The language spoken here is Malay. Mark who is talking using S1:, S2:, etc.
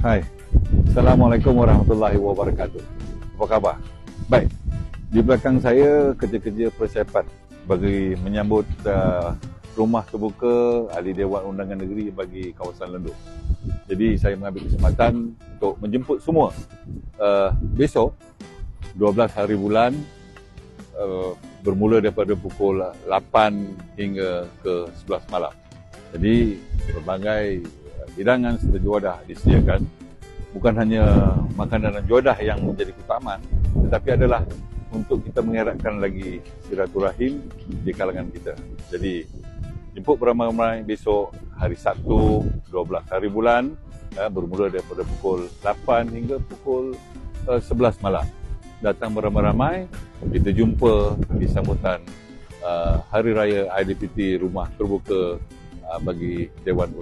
S1: Hai. Assalamualaikum warahmatullahi wabarakatuh. Apa khabar? Baik. Di belakang saya kerja-kerja persiapan bagi menyambut uh, rumah terbuka Ahli Dewan Undangan Negeri bagi kawasan Lendur. Jadi saya mengambil kesempatan untuk menjemput semua uh, besok 12 hari bulan uh, bermula daripada pukul 8 hingga ke 11 malam. Jadi berbagai hidangan serta juadah disediakan bukan hanya makanan dan juadah yang menjadi keutamaan tetapi adalah untuk kita mengeratkan lagi silaturahim di kalangan kita. Jadi jemput beramai-ramai besok hari Sabtu 12 hari bulan ya, bermula daripada pukul 8 hingga pukul uh, 11 malam. Datang beramai-ramai kita jumpa di sambutan uh, Hari Raya IDPT Rumah Terbuka bagi Dewan Ulama.